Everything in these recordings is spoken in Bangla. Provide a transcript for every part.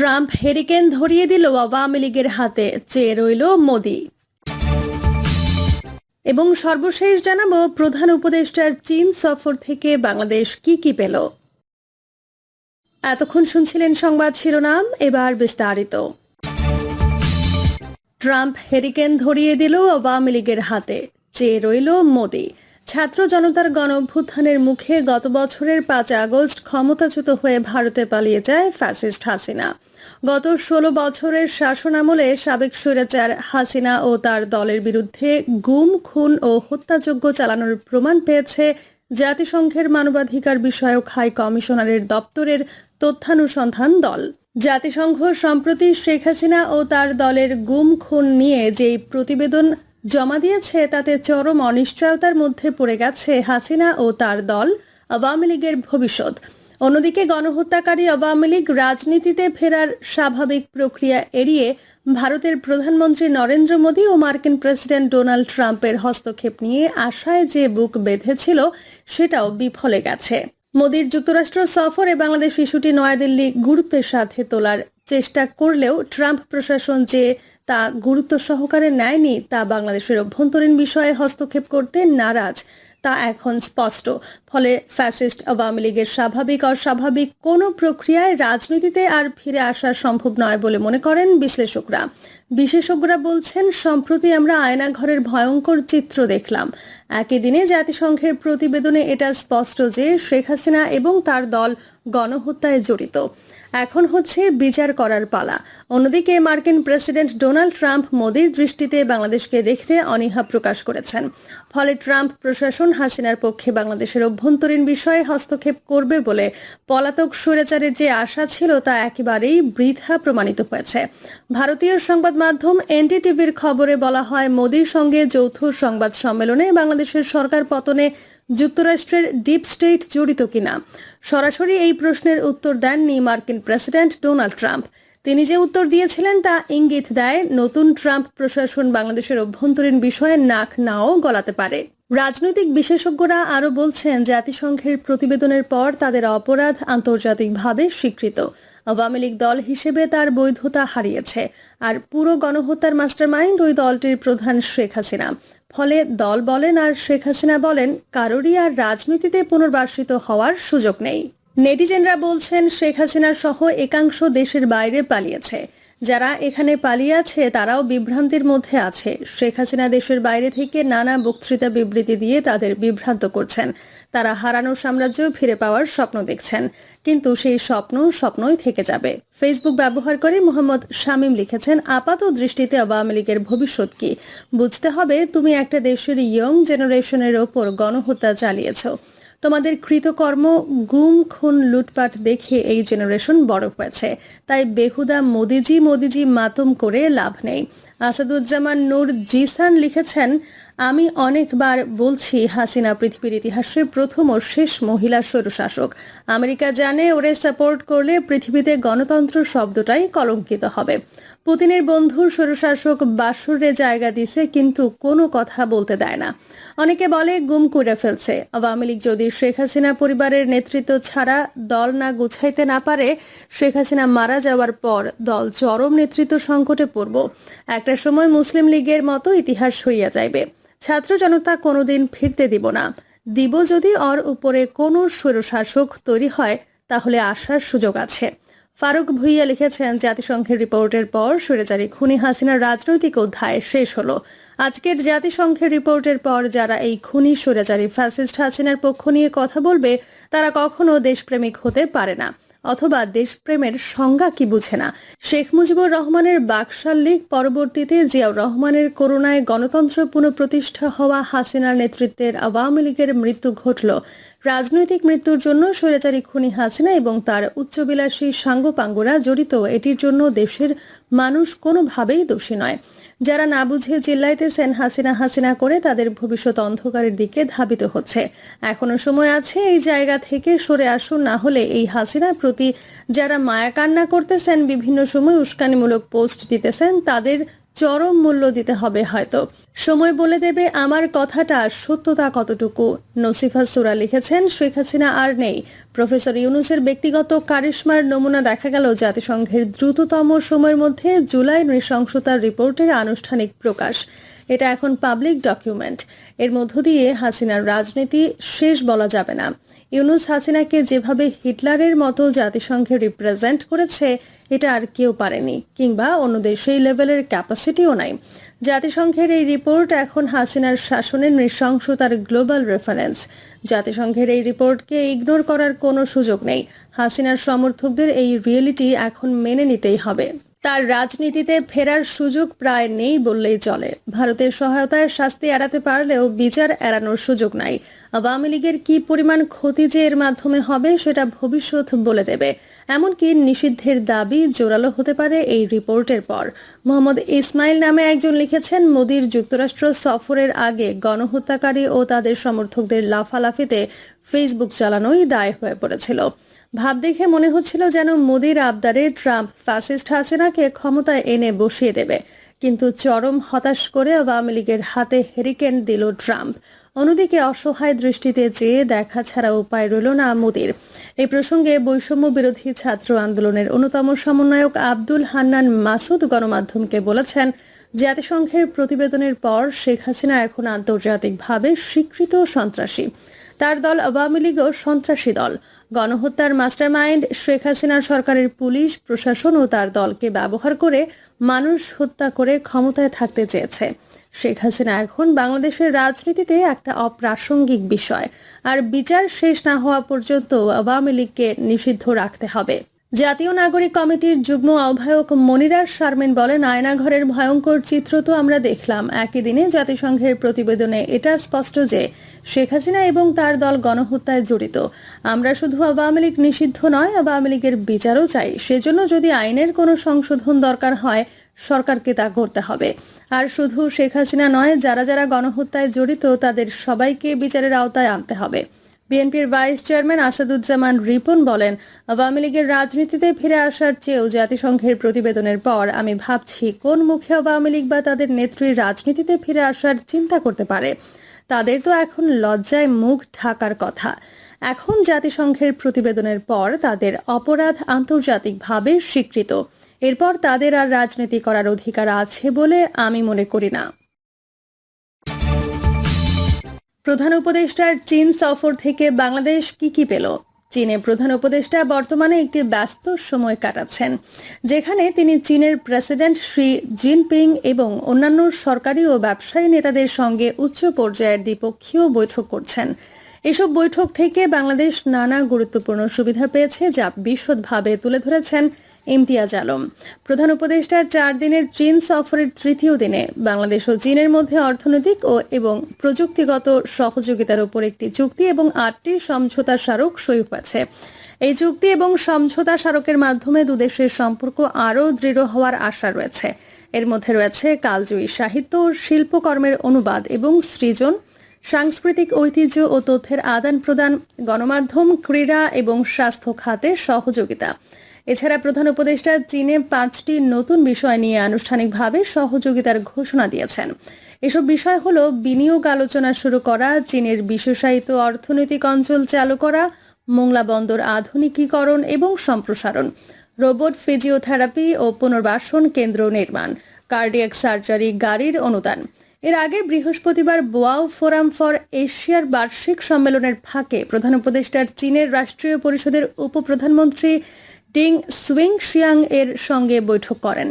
ট্রাম্প হেরিকেন ধরিয়ে দিল আওয়ামী লীগের হাতে, চেয়ে রইল মোদি। এবং সর্বশেষ জানাব, প্রধান উপদেষ্টার চীন সফর থেকে বাংলাদেশ কি কি পেল। এতক্ষণ শুনছিলেন সংবাদ শিরোনাম, এবার বিস্তারিত। ট্রাম্প হেরিকেন ধরিয়ে দিল আওয়ামী লীগের হাতে, চেয়ে রইল মোদি। ছাত্র জনতার গণ অভ্যুত্থানের মুখে গত বছরের পাঁচ আগস্ট ক্ষমতাচ্যুত হয়ে ভারতে পালিয়ে যায় ফ্যাসিস্ট হাসিনা। গত ষোলো বছরের শাসনামলে সাবেক স্বৈরাচার হাসিনা ও তার দলের বিরুদ্ধে গুম, খুন ও হত্যাযজ্ঞ চালানোর প্রমাণ পেয়েছে জাতিসংঘের মানবাধিকার বিষয়ক হাই কমিশনারের দপ্তরের তথ্যানুসন্ধান দল। জাতিসংঘ সম্প্রতি শেখ হাসিনা ও তার দলের গুম, খুন নিয়ে যেই প্রতিবেদন জমা দিয়েছে তাতে চরম অনিশ্চয়তার মধ্যে পড়ে গেছে হাসিনা ও তার দল, আওয়ামী লীগের ভবিষ্যৎ। অন্যদিকে গণহত্যাকারী আওয়ামী লীগ রাজনীতিতে ফেরার স্বাভাবিক প্রক্রিয়া এড়িয়ে ভারতের প্রধানমন্ত্রী নরেন্দ্র মোদী ও মার্কিন প্রেসিডেন্ট ডোনাল্ড ট্রাম্পের হস্তক্ষেপ নিয়ে আশায় যে বুক বেঁধেছিল, সেটাও বিফলে গেছে। মোদীর যুক্তরাষ্ট্র সফরে বাংলাদেশ ইস্যুটি নয়াদিল্লি গুরুত্বের সাথে তোলার চেষ্টা করলেও ট্রাম্প প্রশাসন যে তা গুরুত্ব সহকারে নেয়নি তা বাংলাদেশের অভ্যন্তরীণ বিষয়ে হস্তক্ষেপ করতে নারাজ, তা এখন স্পষ্ট। ফলে ফ্যাসিস্ট আওয়ামী লীগের স্বাভাবিক অস্বাভাবিক কোনো প্রক্রিয়ায় রাজনীতিতে আর ফিরে আসা সম্ভব নয় বলে মনে করেন বিশ্লেষকরা। বিশেষজ্ঞরা বলছেন, সম্প্রতি আমরা আয়নাঘরের ভয়ঙ্কর চিত্র দেখলাম। একই দিনে জাতিসংঘের প্রতিবেদনে এটা স্পষ্ট যে শেখ হাসিনা এবং তার দল গণহত্যায় জড়িত। এখন হচ্ছে বিচার করার পালা। অন্যদিকে মার্কিন প্রেসিডেন্ট ডোনাল্ড ট্রাম্প মোদির দৃষ্টিতে বাংলাদেশকে দেখতে অনীহা প্রকাশ করেছেন। ফলে ট্রাম্প প্রশাসন হাসিনার পক্ষে বাংলাদেশের অভ্যন্তরীণ বিষয়ে হস্তক্ষেপ করবে বলে পলাতক স্বৈরাচারের যে আশা ছিল তা একেবারেই বৃথা প্রমাণিত হয়েছে। ভারতীয় সংবাদ মাধ্যম এনডিটিভির খবরে বলা হয়, মোদির সঙ্গে যৌথ সংবাদ সম্মেলনে বাংলাদেশের সরকার পতনে যুক্তরাষ্ট্রের ডিপ স্টেট জড়িত কিনা? সরাসরি এই প্রশ্নের উত্তর দেননি মার্কিন প্রেসিডেন্ট ডোনাল্ড ট্রাম্প। তিনি যে উত্তর দিয়েছিলেন তা ইঙ্গিত দেয়, নতুন ট্রাম্প প্রশাসন বাংলাদেশের অভ্যন্তরীণ বিষয়ে নাক নাও গলাতে পারে। রাজনৈতিক বিশেষজ্ঞরা আরও বলছেন, জাতিসংঘের প্রতিবেদনের পর তাদের অপরাধ আন্তর্জাতিকভাবে স্বীকৃত। আওয়ামী লীগ দল হিসেবে তার বৈধতা হারিয়েছে আর পুরো গণহত্যার মাস্টারমাইন্ড ওই দলটির প্রধান শেখ হাসিনা। ফলে দল বলেন আর শেখ হাসিনা বলেন, কারোরই আর রাজনীতিতে পুনর্বাসিত হওয়ার সুযোগ নেই। নেটিজেনরা বলছেন, শেখ হাসিনা সহ একাংশ দেশের বাইরে পালিয়েছে। যারা এখানে পালিয়ে আছে, তারাও বিভ্রান্তির মধ্যে আছে। শেখ হাসিনা দেশের বাইরে থেকে নানা বক্তৃতা বিবৃতি দিয়ে তাদের বিভ্রান্ত করছেন। তারা হারানো সাম্রাজ্য ফিরে পাওয়ার স্বপ্ন দেখছেন। কিন্তু সেই স্বপ্ন স্বপ্নই থেকে যাবে। ফেসবুক ব্যবহার করে মোহাম্মদ শামীম লিখেছেন, আপাত দৃষ্টিতে আওয়ামী লীগের ভবিষ্যৎ কি? বুঝতে হবে, তুমি একটা দেশের ইয়ং জেনারেশনের ওপর গণহত্যা চালিয়েছ। তোমাদের কৃতকর্ম, গুম, খুন, লুটপাট দেখে এই জেনারেশন বড় হয়েছে। তাই বেহুদা মোদিজি মোদিজি মাতুম করে লাভ নেই। আসাদুজ্জামান নূর জিসান লিখেছেন আমি অনেকবার বলছি, হাসিনা পৃথিবীর ইতিহাসে প্রথম ও শেষ মহিলা স্বৈরশাসক। আমেরিকা জানে ওরে সাপোর্ট করলে পৃথিবীতে গণতন্ত্র শব্দটাই কলঙ্কিত হবে। পুতিনের বন্ধুর স্বৈরশাসক বাসুরে জায়গা দিছে, কিন্তু কোনো কথা বলতে দেয় না। অনেকে বলে, গুম করে ফেলছে। আওয়ামী লীগ যদি শেখ হাসিনা পরিবারের নেতৃত্ব ছাড়া দল না গুছাইতে না পারে, শেখ হাসিনা মারা যাওয়ার পর দল চরম নেতৃত্ব সংকটে পড়ব। একটা সময় মুসলিম লীগের মতো ইতিহাস হইয়া যাইবে। ছাত্র জনতা কোনোদিন ফিরতে দিব না। দিব যদি ওর উপরে কোনো স্বৈরশাসক তৈরি হয়, তাহলে আসার সুযোগ আছে। ফারুক ভুইয়া লিখেছেন, জাতিসংঘের রিপোর্টের পর স্বৈরাচারী খুনি হাসিনার রাজনৈতিক অধ্যায় শেষ হলো। আজকের জাতিসংঘের রিপোর্টের পর যারা এই খুনি স্বৈরাচারী ফ্যাসিস্ট হাসিনার পক্ষ নিয়ে কথা বলবে, তারা কখনো দেশপ্রেমিক হতে পারে না। অথবা দেশপ্রেমের সংজ্ঞা কি বুঝে না? শেখ মুজিবুর রহমানের বাকশাল্লিক পরবর্তীতে জিয়াউর রহমানের করোনায় গণতন্ত্র পুনঃপ্রতিষ্ঠা হওয়া হাসিনার নেতৃত্বের আওয়ামী লীগের মৃত্যু ঘটল। রাজনৈতিক মৃত্যুর জন্য স্বৈরাচারী খুনি হাসিনা এবং তার উচ্চবিলাসী সাঙ্গপাঙ্গরা জড়িত। এটির জন্য দেশের মানুষ কোনোভাবেই দোষী নয়। যারা না বুঝে চিল্লাইতেছেন হাসিনা হাসিনা করে, তাদের ভবিষ্যৎ অন্ধকারের দিকে ধাবিত হচ্ছে। এখনও সময় আছে এই জায়গা থেকে সরে আসুন, না হলে এই হাসিনার প্রতি যারা মায়া কান্না করতেছেন, বিভিন্ন সময় উস্কানিমূলক পোস্ট দিতেছেন, তাদের চরম মূল্য দিতে হবে হয়তো। সময় বলে দেবে আমার কথাটা সত্যতা কতটুকু। নসিফা সুরা লিখেছেন, শেখ হাসিনা আর নেই। প্রফেসর ইউনুসের ব্যক্তিগত কারিশমার নমুনা দেখা গেল জাতিসংঘের দ্রুততম সময়ের মধ্যে জুলাই নৃশংসতার রিপোর্টের আনুষ্ঠানিক প্রকাশ। এটা এখন পাবলিক ডকুমেন্ট। এর মধ্য দিয়ে হাসিনার রাজনীতি শেষ বলা যাবে না। ইউনুস হাসিনাকে যেভাবে হিটলারের মতো জাতিসংঘে রিপ্রেজেন্ট করেছে, এটা আর কেউ পারেনি, কিংবা অন্যদের সেই লেভেলের ক্যাপাসিটিও নাই। জাতিসংঘের এই রিপোর্ট এখন হাসিনার শাসনের নৃশংসতার গ্লোবাল রেফারেন্স। জাতিসংঘের এই রিপোর্টকে ইগনোর করার কোনো সুযোগ নেই। হাসিনার সমর্থকদের এই রিয়েলিটি এখন মেনে নিতেই হবে। তার রাজনীতিতে ফেরার সুযোগ প্রায় নেই বললেই চলে। ভারতের সহায়তায় শাস্তি এড়াতে পারলেও বিচার এড়ানোর সুযোগ নাই। আওয়ামী লীগের কি পরিমাণ ক্ষতি যে এর মাধ্যমে হবে সেটা ভবিষ্যৎ বলে দেবে। এমনকি নিষিদ্ধের দাবি জোরালো হতে পারে এই রিপোর্টের পর। মোহাম্মদ ইসমাইল নামে একজন লিখেছেন, মোদীর যুক্তরাষ্ট্র সফরের আগে গণহত্যাকারী ও তাদের সমর্থকদের লাফালাফিতে ফেসবুক চালানোই দায় হয়ে পড়েছিল। ভাব দেখে মনে হচ্ছিল যেন মোদির আবদারে ট্রাম্প ফ্যাসিস্ট হাসিনাকে ক্ষমতায় এনে বসিয়ে দেবে। কিন্তু চরম হতাশ করে আওয়ামী লীগের হাতে হেরিকেন দিল ট্রাম্প। অন্যদিকে অসহায় দৃষ্টিতে চেয়ে দেখা ছাড়া উপায় রইল না মোদির। এই প্রসঙ্গে বৈষম্য বিরোধী ছাত্র আন্দোলনের অন্যতম সমন্বয়ক আব্দুল হান্নান মাসুদ গণমাধ্যমকে বলেছেন, জাতিসংঘের প্রতিবেদনের পর শেখ হাসিনা এখন আন্তর্জাতিকভাবে স্বীকৃত সন্ত্রাসী। তার দল আওয়ামী লীগও সন্ত্রাসী দল। গণহত্যার মাস্টারমাইন্ড শেখ হাসিনার সরকারের পুলিশ, প্রশাসন ও তার দলকে ব্যবহার করে মানুষ হত্যা করে ক্ষমতায় থাকতে চেয়েছে। শেখ হাসিনা এখন বাংলাদেশের রাজনীতিতে একটা অপ্রাসঙ্গিক বিষয়। আর বিচার শেষ না হওয়া পর্যন্ত আওয়ামী লীগকে নিষিদ্ধ রাখতে হবে। জাতীয় নাগরিক কমিটির যুগ্ম আহ্বায়ক মনিরার শারমিন বলেন, আয়নাঘরের ভয়ঙ্কর চিত্র তো আমরা দেখলাম। একই দিনে জাতিসংঘের প্রতিবেদনে এটা স্পষ্ট যে শেখ হাসিনা এবং তার দল গণহত্যায় জড়িত। আমরা শুধু আওয়ামী লীগ নিষিদ্ধ নয়, আওয়ামী লীগের বিচারও চাই। সেজন্য যদি আইনের কোনো সংশোধন দরকার হয়, সরকারকে তা করতে হবে। আর শুধু শেখ হাসিনা নয়, যারা যারা গণহত্যায় জড়িত, তাদের সবাইকে বিচারের আওতায় আনতে হবে। বিএনপির ভাইস চেয়ারম্যান আসাদুজ্জামান রিপন বলেন, আওয়ামী লীগের রাজনীতিতে ফিরে আসার চেয়েও জাতিসংঘের প্রতিবেদনের পর আমি ভাবছি কোন মুখে আওয়ামী লীগ বা তাদের নেত্রীর রাজনীতিতে ফিরে আসার চিন্তা করতে পারে। তাদের তো এখন লজ্জায় মুখ ঢাকার কথা। এখন জাতিসংঘের প্রতিবেদনের পর তাদের অপরাধ আন্তর্জাতিকভাবে স্বীকৃত। এরপর তাদের আর রাজনীতি করার অধিকার আছে বলে আমি মনে করি না। প্রধান উপদেষ্টার চীন সফর থেকে বাংলাদেশ কি কি পেল? চীনে প্রধান উপদেষ্টা বর্তমানে একটি ব্যস্ত সময় কাটাচ্ছেন, যেখানে তিনি চীনের প্রেসিডেন্ট শি জিনপিং এবং অন্যান্য সরকারি ও ব্যবসায়ী নেতাদের সঙ্গে উচ্চ পর্যায়ের দ্বিপক্ষীয় বৈঠক করছেন। এসব বৈঠক থেকে বাংলাদেশ নানা গুরুত্বপূর্ণ সুবিধা পেয়েছে, যা বিশদভাবে তুলে ধরেছেন ইমতিয়াজ আলম। প্রধান উপদেষ্টার চার দিনের চীন সফরের তৃতীয় দিনে বাংলাদেশ ও চীনের মধ্যে অর্থনৈতিক ও এবং প্রযুক্তিগত সহযোগিতার উপর একটি চুক্তি এবং আটটি সমঝোতা স্মারক সই হয়েছে। এই চুক্তি এবং সমঝোতা স্মারকের মাধ্যমে দুদেশের সম্পর্ক আরও দৃঢ় হওয়ার আশা রয়েছে। এর মধ্যে রয়েছে কালজয়ী সাহিত্য ও শিল্পকর্মের অনুবাদ এবং সৃজন, সাংস্কৃতিক ঐতিহ্য ও তথ্যের আদান প্রদান গণমাধ্যম, ক্রীড়া এবং স্বাস্থ্য খাতে সহযোগিতা। এছাড়া প্রধান উপদেষ্টা চীনে পাঁচটি নতুন বিষয় নিয়ে আনুষ্ঠানিকভাবে সহযোগিতার ঘোষণা দিয়েছেন। এসব বিষয় হল বিনিয়োগ আলোচনা শুরু করা, চীনের বিশেষায়িত অর্থনৈতিক অঞ্চল চালু করা, মোংলা বন্দর আধুনিকীকরণ এবং সম্প্রসারণ, রোবট ফিজিওথেরাপি ও পুনর্বাসন কেন্দ্র নির্মাণ, কার্ডিয়াক সার্জারি গাড়ির অনুদান। এর আগে বৃহস্পতিবার বোয়াও ফোরাম ফর এশিয়ার বার্ষিক সম্মেলনের ফাঁকে প্রধান উপদেষ্টার চীনের রাষ্ট্রীয় পরিষদের উপপ্রধানমন্ত্রী ডিং সুইং শিয়াং এর সঙ্গে বৈঠক করেন।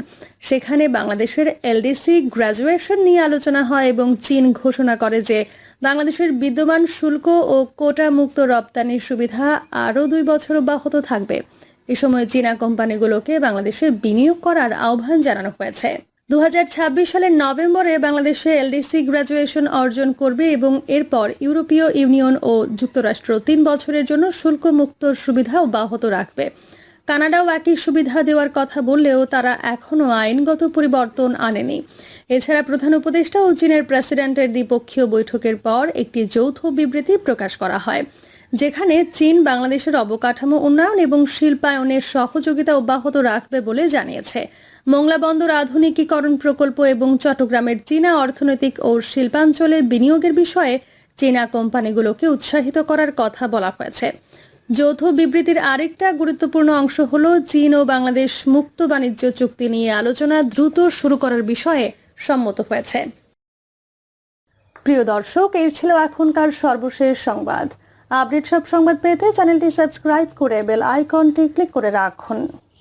সেখানে বাংলাদেশের এলডিসি গ্র্যাজুয়েশন নিয়ে আলোচনা হয় এবং চীন ঘোষণা করে যে বাংলাদেশের বিদ্যমান শুল্ক ও কোটা মুক্ত রপ্তানির সুবিধা আরও দুই বছর অব্যাহত থাকবে। এ সময় চীনা কোম্পানিগুলোকে বাংলাদেশে বিনিয়োগ করার আহ্বান জানানো হয়েছে। দু হাজার ছাব্বিশ সালের নভেম্বরে বাংলাদেশে এলডিসি গ্র্যাজুয়েশন অর্জন করবে এবং এরপর ইউরোপীয় ইউনিয়ন ও যুক্তরাষ্ট্র তিন বছরের জন্য শুল্কমুক্ত সুবিধা অব্যাহত রাখবে। কানাডাও একই সুবিধা দেওয়ার কথা বললেও তারা এখনও আইনগত পরিবর্তন আনেনি। এছাড়া প্রধান উপদেষ্টা ও চীনের প্রেসিডেন্টের দ্বিপক্ষীয় বৈঠকের পর একটি যৌথ বিবৃতি প্রকাশ করা হয়, যেখানে চীন বাংলাদেশের অবকাঠামো উন্নয়ন এবং শিল্পায়নের সহযোগিতা অব্যাহত রাখবে বলে জানিয়েছে। মোংলা বন্দর আধুনিকীকরণ প্রকল্প এবং চট্টগ্রামের চীনা অর্থনৈতিক ও শিল্পাঞ্চলে বিনিয়োগের বিষয়ে চীনা কোম্পানিগুলোকে উৎসাহিত করার কথা বলা হয়েছে। যৌথ বিবৃতির আরেকটা গুরুত্বপূর্ণ অংশ হল চীন ও বাংলাদেশ মুক্ত বাণিজ্য চুক্তি নিয়ে আলোচনা দ্রুত শুরু করার বিষয়ে সম্মত হয়েছে। প্রিয় দর্শক, এই ছিল এখনকার সর্বশেষ সংবাদ। আপডেট সব সংবাদ পেতে চ্যানেলটি সাবস্ক্রাইব করে বেল আইকনটি ক্লিক করে রাখুন।